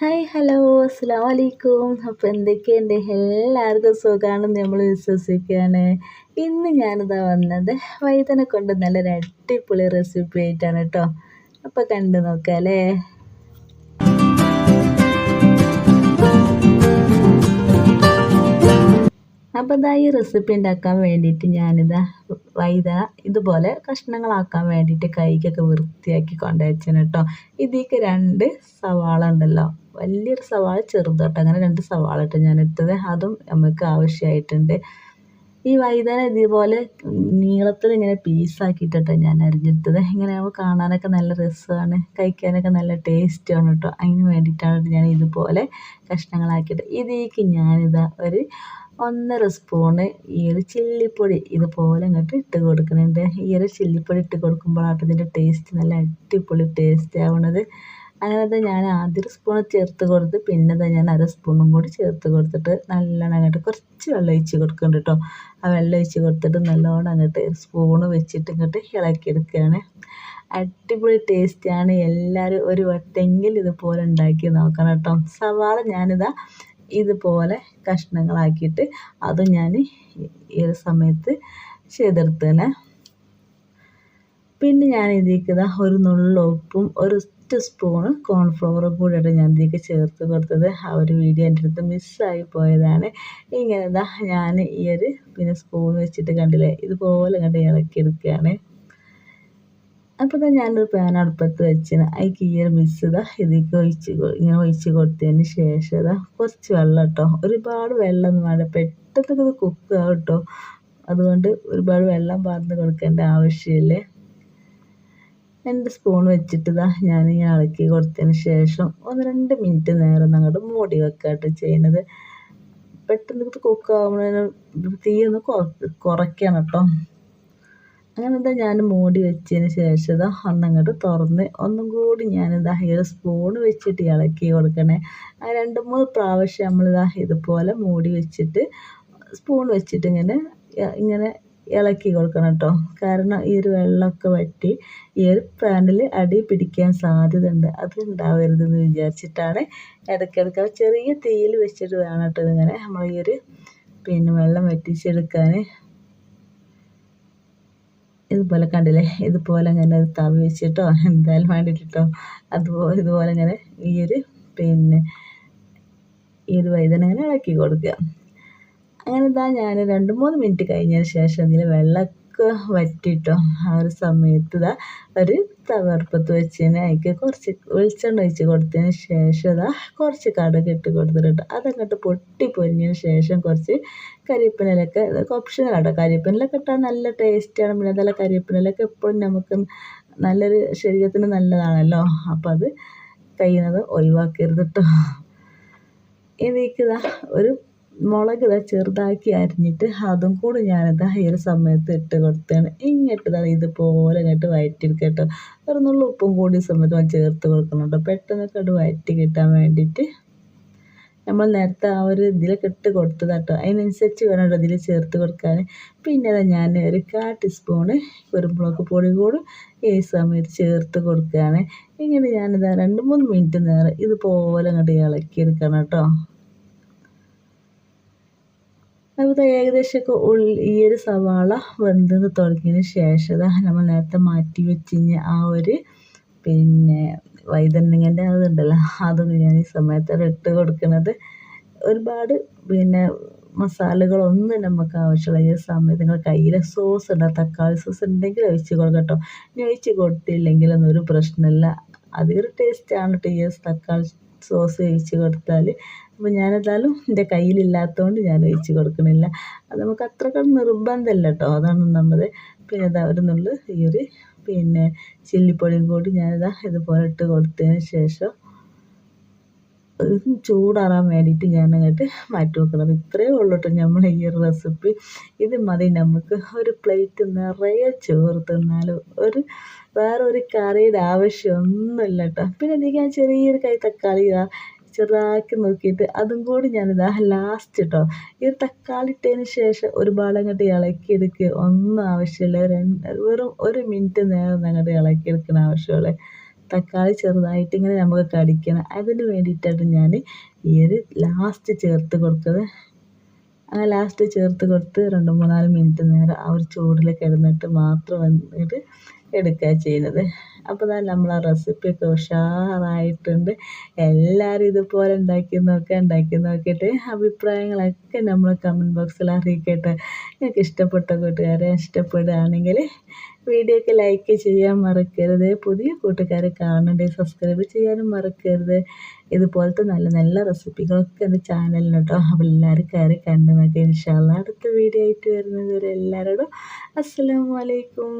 Hi hello അസ്സാം വലൈക്കും അപ്പോൾ എന്തൊക്കെയുണ്ട്? എല്ലാവർക്കും സുഖമാണെന്ന് നമ്മൾ വിശ്വസിക്കുകയാണ് ഇന്ന് ഞാനിതാ വന്നത് വൈദ്യനെ കൊണ്ട് നല്ലൊരു അടിപൊളി റെസിപ്പി ആയിട്ടാണ് കേട്ടോ അപ്പോൾ കണ്ടു നോക്കാം അല്ലേ? അപ്പോൾ ഇതാ ഈ റെസിപ്പി ഉണ്ടാക്കാൻ വേണ്ടിയിട്ട് ഞാനിതാ വൈദ ഇതുപോലെ കഷ്ണങ്ങളാക്കാൻ വേണ്ടിയിട്ട് കൈക്കൊക്കെ വൃത്തിയാക്കി കൊണ്ടുവച്ചേട്ടോ കേട്ടോ ഇതിലേക്ക് രണ്ട് സവാള ഉണ്ടല്ലോ. വലിയൊരു സവാള ചെറുതോട്ടോ. അങ്ങനെ രണ്ട് സവാള ഇട്ട് ഞാൻ എടുത്തത് അതും നമുക്ക് ആവശ്യമായിട്ടുണ്ട് ഈ വൈതന ഇതുപോലെ നീളത്തിൽ ഇങ്ങനെ പീസാക്കിയിട്ടോ ഞാൻ അരിഞ്ഞെടുത്തത് ഇങ്ങനെ ആകുമ്പോൾ കാണാനൊക്കെ നല്ല രസമാണ് കഴിക്കാനൊക്കെ നല്ല ടേസ്റ്റാണ് കേട്ടോ അതിന് വേണ്ടിയിട്ടാണ് ഞാൻ ഇതുപോലെ കഷ്ണങ്ങളാക്കിയിട്ട് ഇതിലേക്ക് ഞാനിതാ ഒരു ഒന്നര സ്പൂണ് ഈ ഒരു ചില്ലിപ്പൊടി ഇതുപോലെ ഇങ്ങോട്ട് ഇട്ട് കൊടുക്കുന്നുണ്ട്. ഈ ഒരു ചില്ലിപ്പൊടി ഇട്ട് കൊടുക്കുമ്പോഴാണ് ഇതിന്റെ ടേസ്റ്റ് നല്ല അടിപൊളി ടേസ്റ്റ് ആവണത് അങ്ങനെ ഞാൻ ആദ്യം ഒരു സ്പൂൺ ചേർത്ത് കൊടുത്ത് പിന്നെ ഞാൻ അര സ്പൂണും കൂടി ചേർത്ത് കൊടുത്തിട്ട് നല്ലോണം അങ്ങോട്ട് കുറച്ച് വെള്ളം ഒഴിച്ച് കൊടുക്കുന്നുണ്ട് കേട്ടോ ആ വെള്ളം ഒഴിച്ച് കൊടുത്തിട്ട് നല്ലോണം അങ്ങോട്ട് സ്പൂണ് വെച്ചിട്ട് ഇങ്ങോട്ട് ഇളക്കിയെടുക്കുകയാണ് അടിപൊളി ടേസ്റ്റാണ് എല്ലാവരും ഒരു വട്ടെങ്കിൽ ഇതുപോലെ ഉണ്ടാക്കി നോക്കണം കേട്ടോ സവാള ഞാനിതാ ഇതുപോലെ കഷ്ണങ്ങളാക്കിയിട്ട് അത് ഞാൻ ഈ സമയത്ത് ചെയ്തെടുത്തേനെ പിന്നെ ഞാൻ ഇതിലേക്ക് ഇതാ ഒരു നുള്ള ഉപ്പും ഒരു ഒറ്റ സ്പൂണ് കോൺഫ്ലവറും കൂടിയിട്ട് ഞാൻ ഇതിലേക്ക് ചേർത്ത് കൊടുത്തത്. ആ ഒരു വീഡിയോ എന്റെ അടുത്ത് മിസ്സായി പോയതാണ്. ഇങ്ങനെ ഇതാ ഞാൻ ഈ ഒരു പിന്നെ സ്പൂൺ വെച്ചിട്ട് കണ്ടില്ലേ? ഇതുപോലെ കണ്ട് ഇളക്കിയെടുക്കുകയാണ്. അപ്പോൾ തന്നെ ഞാനൊരു പാൻ അടുപ്പത്ത് വെച്ചിന്. അതിക്ക് ഈ ഒരു മിക്സ് ഇതാ ഇതിലേക്ക് ഒഴിച്ച് ഇങ്ങനെ ഒഴിച്ച് കൊടുത്തതിന് ശേഷം ഇതാ കുറച്ച് വെള്ളം കേട്ടോ ഒരുപാട് വെള്ളമൊന്നും വേണ്ട. പെട്ടെന്ന് ഇത് കുക്ക് ആവും കേട്ടോ അതുകൊണ്ട് ഒരുപാട് വെള്ളം പാർന്ന് കൊടുക്കേണ്ട ആവശ്യമില്ല. രണ്ട് സ്പൂൺ വെച്ചിട്ട് ഇതാ ഈ ഇളക്കി കൊടുത്തതിന് ശേഷം ഒന്ന് രണ്ട് മിനിറ്റ് നേരം അങ്ങോട്ട് മൂടി വെക്കാട്ടോ ചെയ്യുന്നത് പെട്ടെന്ന് ഇത് കുക്ക് ആവുന്നതിന് തീ ഒന്ന് കുറയ്ക്കണം കേട്ടോ അങ്ങനെ അങ്ങനെന്താ ഞാൻ മൂടി വെച്ചതിന് ശേഷം ഇതാ ഒന്നങ്ങോട്ട് തുറന്ന് ഒന്നും കൂടി ഞാനിതാ ഈ ഒരു സ്പൂൺ വെച്ചിട്ട് ഇളക്കി കൊടുക്കണേ. ആ രണ്ട് മൂന്ന് പ്രാവശ്യം നമ്മളിതാ ഇതുപോലെ മൂടി വെച്ചിട്ട് സ്പൂൺ വെച്ചിട്ട് ഇങ്ങനെ ഇങ്ങനെ ഇളക്കി കൊടുക്കണം കേട്ടോ കാരണം ഈ ഒരു വെള്ളമൊക്കെ വറ്റി ഈ ഒരു പാനിൽ അടി പിടിക്കാൻ സാധ്യതയുണ്ട്. അത് ഉണ്ടാവരുതെന്ന് വിചാരിച്ചിട്ടാണ് ഇടയ്ക്കിടയ്ക്ക് ചെറിയ തീയിൽ വെച്ചിട്ട് വേണം കേട്ടോ ഇതിങ്ങനെ നമ്മൾ ഈ ഒരു പിന്നെ വെള്ളം വറ്റിച്ചെടുക്കാൻ. ഇതുപോലെ കണ്ടില്ലേ? ഇതുപോലെ ഇങ്ങനെ ഒരു തവി വെച്ചിട്ടോ എന്തായാലും വേണ്ടിയിട്ടോ അതുപോലെ ഇതുപോലെ ഇങ്ങനെ ഈ ഒരു പിന്നെ ഈ ഒരു വൈദ്യനെ ഇളക്കി കൊടുക്കുക. അങ്ങനെ ഇതാ ഞാൻ രണ്ട് മൂന്ന് മിനിറ്റ് കഴിഞ്ഞതിന് ശേഷം ഇതിൽ വെള്ളമൊക്കെ വറ്റിട്ടോ. ആ ഒരു സമയത്ത് ഇതാ ഒരു തവർപ്പത്ത് വെച്ചതിന് അതിലേക്ക് കുറച്ച് വെളിച്ചെണ്ണ ഒഴിച്ച് കൊടുത്തതിന് ശേഷം ഇതാ കുറച്ച് കടുക് ഇട്ട് കൊടുത്തിട്ട് അതങ്ങോട്ട് പൊട്ടി പൊരിഞ്ഞതിന് ശേഷം കുറച്ച് കരിവേപ്പിനിലൊക്കെ ഇതൊക്കെ കേട്ടോ കരിവേപ്പിനിലൊക്കെ ഇട്ടാൽ നല്ല ടേസ്റ്റാണ് പിന്നെ അതല്ല കരിവേപ്പിനിലൊക്കെ എപ്പോഴും നമുക്ക് നല്ലൊരു ശരീരത്തിന് നല്ലതാണല്ലോ. അപ്പോൾ അത് കഴിയുന്നത് ഒഴിവാക്കരുത് കേട്ടോ ഇതിലേക്ക് ഒരു മുളക് ഇതാ ചെറുതാക്കി അരിഞ്ഞിട്ട് അതും കൂടി ഞാനിതാ ഈ ഒരു സമയത്ത് ഇട്ട് കൊടുത്താണ്. ഇങ്ങോട്ട് ഇതാ ഇതുപോലെ ഇങ്ങോട്ട് വഴറ്റിയെടുക്കുക കേട്ടോ ഒരു ഉപ്പും കൂടി സമയത്ത് ഞാൻ ചേർത്ത് കൊടുക്കണം കേട്ടോ പെട്ടെന്നൊക്കെ അത് വയറ്റി കിട്ടാൻ വേണ്ടിയിട്ട് നമ്മൾ നേരത്തെ ആ ഒരു ഇതിലൊക്കെ ഇട്ട് കൊടുത്തതാട്ടോ. അതിനനുസരിച്ച് വേണം കേട്ടോ ഇതിൽ ചേർത്ത് കൊടുക്കാൻ പിന്നെ ഞാൻ ഒരു കാ ടീസ്പൂണ് കുരുമുളക് പൊടി കൂടി ഈ സമയത്ത് ചേർത്ത് കൊടുക്കുകയാണ് ഇങ്ങനെ ഞാനിതാ രണ്ട് മൂന്ന് മിനിറ്റ് നേരം ഇതുപോലെ അങ്ങോട്ട് ഇളക്കിയെടുക്കണം കേട്ടോ. അപ്പോൾ ഏകദേശമൊക്കെ ഉള്ളി ഈ ഒരു സവാള വെന്തെന്ന് തുടങ്ങിയതിന് ശേഷം നമ്മൾ നേരത്തെ മാറ്റി വെച്ചിഞ്ഞ ആ ഒരു പിന്നെ വൈതനങ്ങന്റെ അതുണ്ടല്ലോ അതൊക്കെ ഞാൻ ഈ സമയത്ത് ഇട്ട് കൊടുക്കുന്നത്. ഒരുപാട് പിന്നെ മസാലകളൊന്നും നമുക്ക് ആവശ്യമുള്ള ഈ സമയത്ത് നിങ്ങൾ കയ്യിൽ സോസ് ഉണ്ട് തക്കാളി സോസ് ഉണ്ടെങ്കിൽ ഒഴിച്ച് കൊടുക്കട്ടോ കേട്ടോ. ഇനി ഒഴിച്ച് കൊടുത്തില്ലെങ്കിലൊന്നും ഒരു പ്രശ്നമില്ല. അതൊരു ടേസ്റ്റാണ് കേട്ടോ ഈ തക്കാളി സോസ് ഒഴിച്ച് കൊടുത്താൽ അപ്പോൾ ഞാനെന്തായാലും എന്റെ കയ്യിലില്ലാത്തതുകൊണ്ട് ഞാൻ ഒഴിച്ച് കൊടുക്കണില്ല. അത് നമുക്ക് അത്രയ്ക്ക് നിർബന്ധമല്ല കേട്ടോ അതാണ് നമ്മൾ പിന്നെ ഇതാ ഒരു ഈ ഒരു പിന്നെ ചില്ലിപ്പൊടിയും കൂടി ഞാനിതാ ഇതുപോലെ ഇട്ട് കൊടുത്തതിന് ശേഷം ചൂടാറാൻ വേണ്ടിയിട്ട് ഞാൻ അങ്ങോട്ട് മാറ്റി വെക്കണം. ഇത്രയേ ഉള്ളൂ കേട്ടോ നമ്മൾ ഈ ഒരു റെസിപ്പി ഇത് മതി നമുക്ക് ഒരു പ്ലേറ്റ് നിറയെ ചോറ് തിന്നാലും. ഒരു വേറെ ഒരു കറിയുടെ ആവശ്യമൊന്നുമില്ല കേട്ടോ പിന്നെ എനിക്ക് ഞാൻ ചെറിയൊരു കൈ തക്കാളി ചെറുതാക്കി നോക്കിയിട്ട് അതും കൂടി ഞാനിതാ ലാസ്റ്റ് കേട്ടോ ഈ തക്കാളി ഇട്ടതിന് ശേഷം ഒരുപാട് അങ്ങോട്ട് ഇളക്കിയെടുക്കുക ഒന്നും ആവശ്യമില്ല. രണ്ട് വെറും ഒരു മിനിറ്റ് നേരം അങ്ങോട്ട് ഇളക്കിയെടുക്കുന്ന ആവശ്യമുള്ളൂ. തക്കാളി ചെറുതായിട്ട് ഇങ്ങനെ നമുക്ക് കടിക്കണം. അതിന് വേണ്ടിയിട്ടാണ് ഞാൻ ഈ ഒരു ലാസ്റ്റ് ചേർത്ത് കൊടുത്തത്. അങ്ങനെ ലാസ്റ്റ് ചേർത്ത് കൊടുത്ത് രണ്ട് മൂന്നാൽ മിനിറ്റ് നേരം ആ ഒരു ചൂടിൽ കിടന്നിട്ട് മാത്രം വന്നിട്ട് എടുക്കുക ചെയ്യുന്നത്. അപ്പോൾ തന്നെ നമ്മൾ ആ റെസിപ്പിയൊക്കെ ഉഷാറായിട്ടുണ്ട്. എല്ലാവരും ഇതുപോലെ ഉണ്ടാക്കി നോക്കുക ഉണ്ടാക്കി നോക്കിയിട്ട് അഭിപ്രായങ്ങളൊക്കെ നമ്മൾ കമന്റ് ബോക്സിൽ അറിയിക്കട്ടെ. നിങ്ങൾക്ക് ഇഷ്ടപ്പെട്ട കൂട്ടുകാരെ ഇഷ്ടപ്പെടുകയാണെങ്കിൽ വീഡിയോക്ക് ലൈക്ക് ചെയ്യാൻ മറക്കരുത്. പുതിയ കൂട്ടുകാരെ കാണണ്ടേ സബ്സ്ക്രൈബ് ചെയ്യാനും മറക്കരുത്. ഇതുപോലത്തെ നല്ല നല്ല റെസിപ്പികളൊക്കെ എന്റെ ചാനലിന് കേട്ടോ. അപ്പോൾ എല്ലാവരും കയറി കണ്ടു നോക്കി. ഇൻഷാല്ല അടുത്ത വീഡിയോ ആയിട്ട് വരുന്നത് വരെ എല്ലാവരോടും അസ്സലാമു അലൈക്കും.